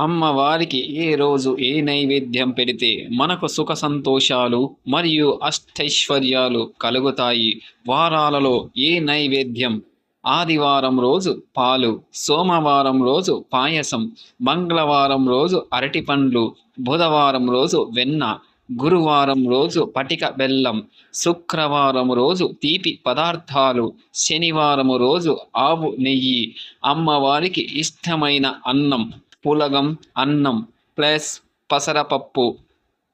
అమ్మవారికి ఏ రోజు ఏ నైవేద్యం పెడితే మనకు సుఖ సంతోషాలు మరియు అష్టైశ్వర్యాలు కలుగుతాయి. వారాలలో ఏ నైవేద్యం? ఆదివారం రోజు పాలు సోమవారం రోజు పాయసం మంగళవారం రోజు అరటిపండ్లు బుధవారం రోజు వెన్న గురువారం రోజు పటిక బెల్లం శుక్రవారం రోజు తీపి పదార్థాలు శనివారం రోజు ఆవు నెయ్యి. అమ్మవారికి ఇష్టమైన అన్నం పులగం అన్నం ప్లస్ పసరపప్పు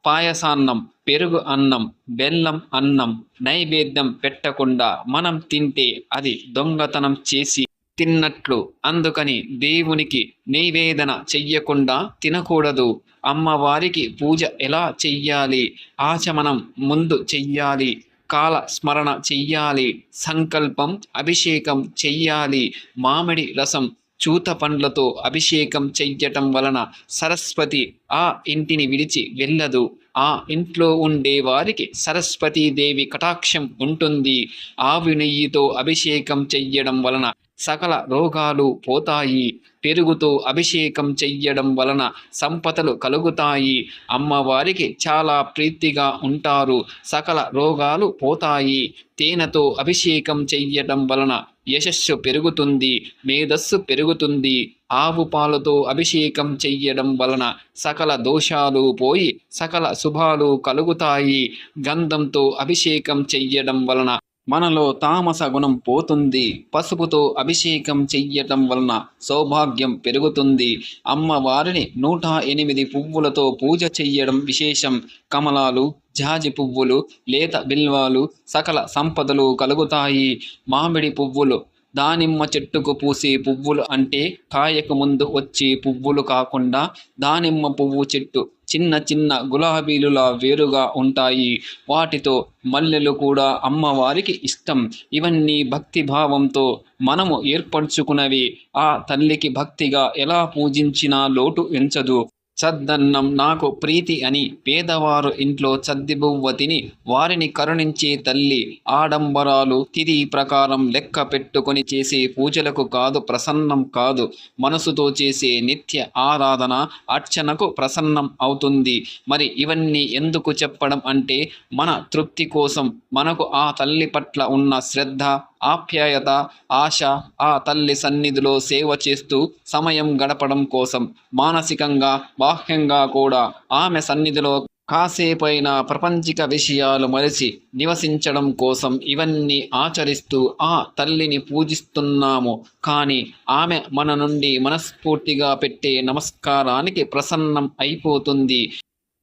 పాయసాన్నం పెరుగు అన్నం బెల్లం అన్నం నైవేద్యం పెట్టకుండా మనం తింటే అది దొంగతనం చేసి తిన్నట్లు. అందుకని దేవునికి నివేదన చెయ్యకుండా తినకూడదు. అమ్మవారికి పూజ ఎలా చెయ్యాలి? ఆచమనం ముందు చెయ్యాలి. కాల స్మరణ చెయ్యాలి. సంకల్పం అభిషేకం చెయ్యాలి. మామిడి రసం చూత పండ్లతో అభిషేకం చెయ్యటం వలన సరస్వతి ఆ ఇంటిని విడిచి వెళ్ళదు. ఆ ఇంట్లో ఉండే వారికి సరస్వతీదేవి కటాక్షం ఉంటుంది. ఆవు నెయ్యితో అభిషేకం చెయ్యడం వలన సకల రోగాలు పోతాయి. పెరుగుతో అభిషేకం చెయ్యడం వలన సంపదలు కలుగుతాయి. అమ్మవారికి చాలా ప్రీతిగా ఉంటారు. సకల రోగాలు పోతాయి. తేనెతో అభిషేకం చెయ్యడం వలన యశస్సు పెరుగుతుంది. మేధస్సు పెరుగుతుంది. ఆవు పాలతో అభిషేకం చెయ్యడం వలన సకల దోషాలు పోయి సకల శుభాలు కలుగుతాయి. గంధంతో అభిషేకం చెయ్యడం వలన మనలో తామస గుణం పోతుంది. పసుపుతో అభిషేకం చెయ్యటం వలన సౌభాగ్యం పెరుగుతుంది. అమ్మవారిని నూట ఎనిమిది పువ్వులతో పూజ చెయ్యడం విశేషం. కమలాలు జాజి పువ్వులు లేత బిల్వాలు సకల సంపదలు కలుగుతాయి. మామిడి పువ్వులు దానిమ్మ చెట్టుకు పూసే పువ్వులు అంటే కాయకు ముందు వచ్చే పువ్వులు కాకుండా దానిమ్మ పువ్వు చెట్టు చిన్న చిన్న గులాబీలులా వేరుగా ఉంటాయి. వాటితో మల్లెలు కూడా అమ్మవారికి ఇష్టం. ఇవన్నీ భక్తి భావంతో మనము ఏర్పరచుకున్నవి. ఆ తల్లికి భక్తిగా ఎలా పూజించినా లోటు ఎంచదు. చద్దన్నం నాకు ప్రీతి అని పేదవారు ఇంట్లో చద్దిబువ్వ తిని వారిని కరుణించే తల్లి ఆడంబరాలు తిథి ప్రకారం లెక్క పెట్టుకొని చేసే పూజలకు కాదు ప్రసన్నం కాదు. మనసుతో చేసే నిత్య ఆరాధన అర్చనకు ప్రసన్నం అవుతుంది. మరి ఇవన్నీ ఎందుకు చెప్పడం అంటే మన తృప్తి కోసం మనకు ఆ తల్లి పట్ల ఉన్న శ్రద్ధ ఆప్యాయత ఆశ ఆ తల్లి సన్నిధిలో సేవ చేస్తూ సమయం గడపడం కోసం మానసికంగా బాహ్యంగా కూడా ఆమె సన్నిధిలో కాసేపైన ప్రపంచిక విషయాలు మరిచి నివసించడం కోసం ఇవన్నీ ఆచరిస్తూ ఆ తల్లిని పూజిస్తున్నాము. కానీ ఆమె మన నుండి మనస్ఫూర్తిగా పెట్టే నమస్కారానికి ప్రసన్నం అయిపోతుంది.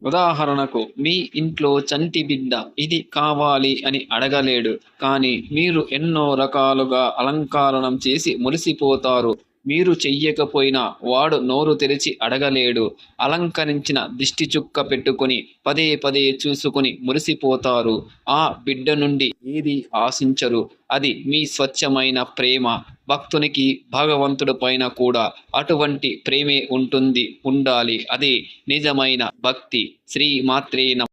ఉదాహరణకు మీ ఇంట్లో చంటి బిడ్డ ఇది కావాలి అని అడగలేడు కానీ మీరు ఎన్నో రకాలుగా అలంకారణం చేసి మురిసిపోతారు. మీరు చెయ్యకపోయినా వాడు నోరు తెరిచి అడగలేడు. అలంకరించిన దిష్టి చుక్క పెట్టుకుని పదే పదే చూసుకుని మురిసిపోతారు. ఆ బిడ్డ నుండి ఏది ఆశించరు. అది మీ స్వచ్ఛమైన ప్రేమ. భక్తునికి భగవంతుడి పైన కూడా అటువంటి ప్రేమే ఉంటుంది. ఉండాలి. అదే నిజమైన భక్తి. శ్రీ మాత్రేన